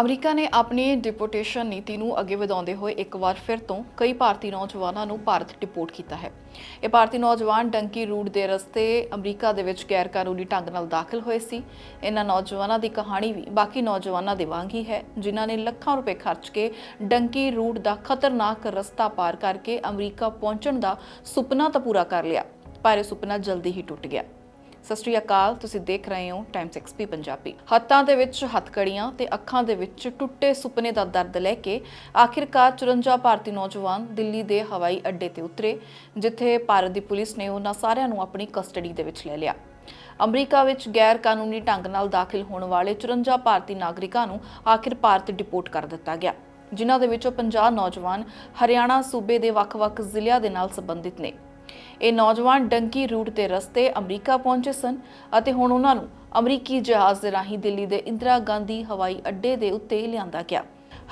America ਨੇ ਆਪਣੀ deportation ਨੀਤੀ ਨੂੰ ਅੱਗੇ ਵਧਾਉਂਦੇ ਹੋਏ ਇੱਕ ਵਾਰ ਫਿਰ ਤੋਂ ਕਈ ਭਾਰਤੀ ਨੌਜਵਾਨਾਂ ਨੂੰ ਭਾਰਤ ਡਿਪੋਰਟ ਕੀਤਾ ਹੈ। ਇਹ ਭਾਰਤੀ ਨੌਜਵਾਨ ਡੰਕੀ ਰੂਟ ਦੇ ਰਸਤੇ ਅਮਰੀਕਾ ਦੇ ਵਿੱਚ ਗੈਰ ਕਾਨੂੰਨੀ ਢੰਗ ਨਾਲ ਦਾਖਲ ਹੋਏ ਸੀ। ਇਹਨਾਂ ਨੌਜਵਾਨਾਂ ਦੀ ਕਹਾਣੀ ਵੀ ਬਾਕੀ ਨੌਜਵਾਨਾਂ ਦੇ ਵਾਂਗ ਹੀ ਹੈ, ਜਿਨ੍ਹਾਂ ਨੇ ਲੱਖਾਂ ਰੁਪਏ ਖਰਚ ਕੇ ਡੰਕੀ ਰੂਟ ਦਾ ਖਤਰਨਾਕ ਰਸਤਾ ਪਾਰ ਕਰਕੇ ਅਮਰੀਕਾ ਪਹੁੰਚਣ ਦਾ ਸੁਪਨਾ ਤਾਂ ਪੂਰਾ ਕਰ ਲਿਆ, ਪਰ ਇਹ ਸੁਪਨਾ ਜਲਦੀ ਹੀ ਟੁੱਟ ਗਿਆ। ਸਤਿ ਸ਼੍ਰੀ ਅਕਾਲ, ਤੁਸੀਂ ਦੇਖ ਰਹੇ ਹੋ ਟਾਈਮਸ ਐਕਸਪੀ ਪੰਜਾਬੀ। ਹੱਥਾਂ ਦੇ ਵਿੱਚ ਹੱਥਕੜੀਆਂ ਤੇ ਅੱਖਾਂ ਦੇ ਵਿੱਚ ਟੁੱਟੇ ਸੁਪਨੇ ਦਾ ਦਰਦ ਲੈ ਕੇ ਆਖਿਰਕਾਰ 54 ਭਾਰਤੀ ਨੌਜਵਾਨ ਦਿੱਲੀ ਦੇ ਹਵਾਈ ਅੱਡੇ ਤੇ ਉਤਰੇ, ਜਿੱਥੇ ਭਾਰਤ ਦੀ ਪੁਲਿਸ ਨੇ ਉਹਨਾਂ ਸਾਰਿਆਂ ਨੂੰ ਆਪਣੀ ਕਸਟਡੀ ਦੇ ਵਿੱਚ ਲੈ ਲਿਆ। ਅਮਰੀਕਾ ਵਿੱਚ ਗੈਰ ਕਾਨੂੰਨੀ ਢੰਗ ਨਾਲ ਦਾਖਲ ਹੋਣ ਵਾਲੇ 54 ਭਾਰਤੀ ਨਾਗਰਿਕਾਂ ਨੂੰ ਆਖਿਰ ਭਾਰਤ ਡਿਪੋਰਟ ਕਰ ਦਿੱਤਾ ਗਿਆ, ਜਿਨ੍ਹਾਂ ਦੇ ਵਿੱਚੋਂ 50 ਨੌਜਵਾਨ ਹਰਿਆਣਾ, ਸੂਬੇ ਦੇ ਵੱਖ-ਵੱਖ ਜ਼ਿਲ੍ਹਿਆਂ ਦੇ ਨਾਲ ਸੰਬੰਧਿਤ ਨੇ। ਇਹ ਨੌਜਵਾਨ ਡੰਕੀ ਰੂਟ ਦੇ ਰਸਤੇ ਅਮਰੀਕਾ ਪਹੁੰਚੇ ਸਨ ਅਤੇ ਹੁਣ ਉਹਨਾਂ ਨੂੰ ਅਮਰੀਕੀ ਜਹਾਜ਼ ਦੇ ਰਾਹੀਂ ਦਿੱਲੀ ਦੇ ਇੰਦਰਾ ਗਾਂਧੀ ਹਵਾਈ ਅੱਡੇ ਦੇ ਉੱਤੇ ਲਿਆਂਦਾ ਗਿਆ।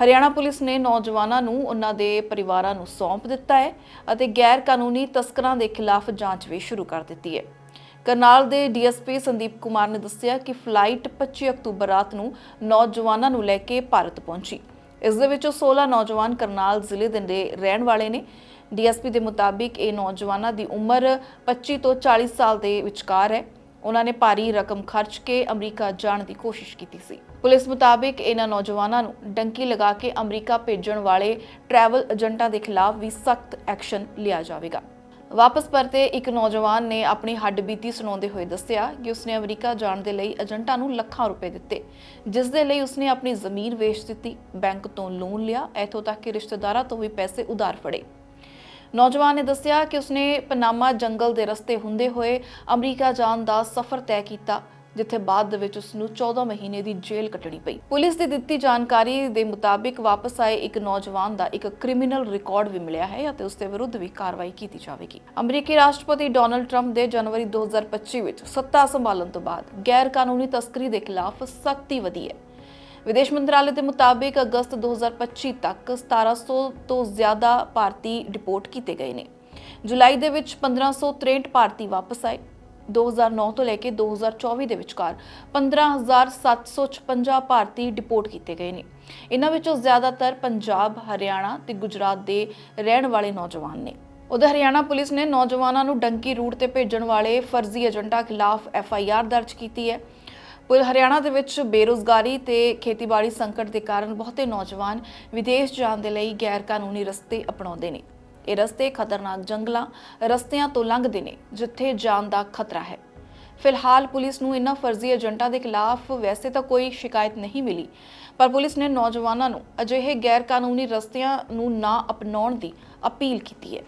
ਹਰਿਆਣਾ ਪੁਲਿਸ ਨੇ ਨੌਜਵਾਨਾਂ ਨੂੰ ਉਹਨਾਂ ਦੇ ਪਰਿਵਾਰਾਂ ਨੂੰ ਸੌਂਪ ਦਿੱਤਾ ਹੈ ਅਤੇ ਗੈਰ ਕਾਨੂੰਨੀ ਤਸਕਰਾਂ ਦੇ ਖਿਲਾਫ ਜਾਂਚ ਵੀ ਸ਼ੁਰੂ ਕਰ ਦਿੱਤੀ ਹੈ। ਕਰਨਾਲ ਦੇ ਡੀਐਸਪੀ ਸੰਦੀਪ ਕੁਮਾਰ ਨੇ ਦੱਸਿਆ ਕਿ ਫਲਾਈਟ 25 ਅਕਤੂਬਰ ਰਾਤ ਨੂੰ ਨੌਜਵਾਨਾਂ ਨੂੰ ਲੈ ਕੇ ਭਾਰਤ ਪਹੁੰਚੀ। ਇਸ ਦੇ ਵਿੱਚੋਂ 16 ਨੌਜਵਾਨ ਕਰਨਾਲ ਜ਼ਿਲ੍ਹੇ ਦੇ ਰਹਿਣ ਵਾਲੇ ਨੇ। ਡੀਐਸਪੀ ਦੇ ਮੁਤਾਬਿਕ ਇਹ ਨੌਜਵਾਨਾਂ ਦੀ ਉਮਰ 25 ਤੋਂ 40 ਸਾਲ ਦੇ ਵਿਚਕਾਰ ਹੈ। ਉਹਨਾਂ ਨੇ ਭਾਰੀ ਰਕਮ ਖਰਚ ਕੇ ਅਮਰੀਕਾ ਜਾਣ ਦੀ ਕੋਸ਼ਿਸ਼ ਕੀਤੀ ਸੀ। ਪੁਲਿਸ ਮੁਤਾਬਿਕ ਇਹਨਾਂ ਨੌਜਵਾਨਾਂ ਨੂੰ ਡੰਕੀ ਲਗਾ ਕੇ ਅਮਰੀਕਾ ਭੇਜਣ ਵਾਲੇ ਟਰੈਵਲ ਏਜੰਟਾਂ ਦੇ ਖਿਲਾਫ ਵੀ ਸਖਤ ਐਕਸ਼ਨ ਲਿਆ ਜਾਵੇਗਾ। ਵਾਪਸ ਪਰਤੇ ਇੱਕ ਨੌਜਵਾਨ ਨੇ ਆਪਣੀ ਹੱਡਬੀਤੀ ਸੁਣਾਉਂਦੇ ਹੋਏ ਦੱਸਿਆ ਕਿ ਉਸਨੇ ਅਮਰੀਕਾ ਜਾਣ ਦੇ ਲਈ ਏਜੰਟਾਂ ਨੂੰ ਲੱਖਾਂ ਰੁਪਏ ਦਿੱਤੇ, ਜਿਸ ਦੇ ਲਈ ਉਸਨੇ ਆਪਣੀ ਜ਼ਮੀਨ ਵੇਚ ਦਿੱਤੀ, ਬੈਂਕ ਤੋਂ ਲੋਨ ਲਿਆ, ਇੱਥੋਂ ਤੱਕ ਕਿ ਰਿਸ਼ਤੇਦਾਰਾਂ ਤੋਂ ਵੀ ਪੈਸੇ ਉਧਾਰ ਫੜੇ। ਨੌਜਵਾਨ ਨੇ ਦੱਸਿਆ ਕਿ ਉਸਨੇ ਪਨਾਮਾ ਜੰਗਲ ਦੇ ਰਸਤੇ ਹੁੰਦੇ ਹੋਏ ਅਮਰੀਕਾ ਜਾਣ ਦਾ ਸਫ਼ਰ ਤੈਅ ਕੀਤਾ ਜਿੱਥੇ ਬਾਅਦ ਦੇ ਵਿੱਚ ਉਸ ਨੂੰ 14 ਮਹੀਨੇ ਦੀ ਜੇਲ੍ਹ ਕੱਟਣੀ ਪਈ। ਪੁਲਿਸ ਦੀ ਦਿੱਤੀ ਜਾਣਕਾਰੀ ਦੇ ਮੁਤਾਬਿਕ ਵਾਪਸ ਆਏ ਇੱਕ ਨੌਜਵਾਨ ਦਾ ਇੱਕ ਕ੍ਰਿਮੀਨਲ ਰਿਕਾਰਡ ਵੀ ਮਿਲਿਆ ਹੈ ਅਤੇ ਉਸ ਦੇ ਵਿਰੁੱਧ ਵੀ ਕਾਰਵਾਈ ਕੀਤੀ ਜਾਵੇਗੀ। ਅਮਰੀਕੀ ਰਾਸ਼ਟਰਪਤੀ ਡੋਨਲਡ ਟਰੰਪ ਦੇ ਜਨਵਰੀ 2025 ਵਿੱਚ ਸੱਤਾ ਸੰਭਾਲਣ ਤੋਂ ਬਾਅਦ ਗੈਰ ਕਾਨੂੰਨੀ ਤਸਕਰੀ ਦੇ ਖਿਲਾਫ ਸਖਤੀ ਵਧੀ ਹੈ। ਵਿਦੇਸ਼ ਮੰਤਰਾਲੇ ਦੇ ਮੁਤਾਬਿਕ ਅਗਸਤ 2025 ਤੱਕ 1700 ਤੋਂ ਜ਼ਿਆਦਾ ਭਾਰਤੀ ਡਿਪੋਰਟ ਕੀਤੇ ਗਏ ਨੇ। ਜੁਲਾਈ ਦੇ ਵਿੱਚ 1563 ਭਾਰਤੀ ਵਾਪਸ ਆਏ। 2009 ਤੋਂ ਲੈ ਕੇ 2024 ਦੇ ਵਿਚਕਾਰ 15756 ਭਾਰਤੀ ਡਿਪੋਰਟ ਕੀਤੇ ਗਏ ਨੇ। ਇਹਨਾਂ ਵਿੱਚੋਂ ਜ਼ਿਆਦਾਤਰ ਪੰਜਾਬ, ਹਰਿਆਣਾ ਤੇ ਗੁਜਰਾਤ ਦੇ ਰਹਿਣ ਵਾਲੇ ਨੌਜਵਾਨ ਨੇ। ਉਧਰ ਹਰਿਆਣਾ ਪੁਲਿਸ ਨੇ ਨੌਜਵਾਨਾਂ ਨੂੰ ਡੰਕੀ ਰੂਟ ਤੇ ਭੇਜਣ ਵਾਲੇ ਫਰਜ਼ੀ ਏਜੰਟਾਂ ਖਿਲਾਫ ਐਫ ਆਈ ਆਰ ਦਰਜ ਕੀਤੀ ਹੈ। ਪੁਲ ਹਰਿਆਣਾ ਦੇ ਵਿੱਚ ਬੇਰੋਜ਼ਗਾਰੀ ਤੇ ਖੇਤੀਬਾੜੀ ਸੰਕਟ ਦੇ ਕਾਰਨ ਬਹੁਤੇ ਨੌਜਵਾਨ ਵਿਦੇਸ਼ ਜਾਣ ਦੇ ਲਈ ਗੈਰ ਕਾਨੂੰਨੀ ਰਸਤੇ ਅਪਣਾਉਂਦੇ ਨੇ। ਇਹ ਰਸਤੇ ਖਤਰਨਾਕ ਜੰਗਲਾਂ ਰਸਤਿਆਂ ਤੋਂ ਲੰਘਦੇ ਨੇ, ਜਿੱਥੇ ਜਾਨ ਦਾ ਖਤਰਾ ਹੈ। ਫਿਲਹਾਲ ਪੁਲਿਸ ਨੂੰ ਇਨ੍ਹਾਂ ਫਰਜ਼ੀ ਏਜੰਟਾਂ ਦੇ ਖਿਲਾਫ ਵੈਸੇ ਤਾਂ ਕੋਈ ਸ਼ਿਕਾਇਤ ਨਹੀਂ ਮਿਲੀ, ਪਰ ਪੁਲਿਸ ਨੇ ਨੌਜਵਾਨਾਂ ਨੂੰ ਅਜਿਹੇ ਗੈਰ ਕਾਨੂੰਨੀ ਰਸਤਿਆਂ ਨੂੰ ਨਾ ਅਪਣਾਉਣ ਦੀ ਅਪੀਲ ਕੀਤੀ ਹੈ।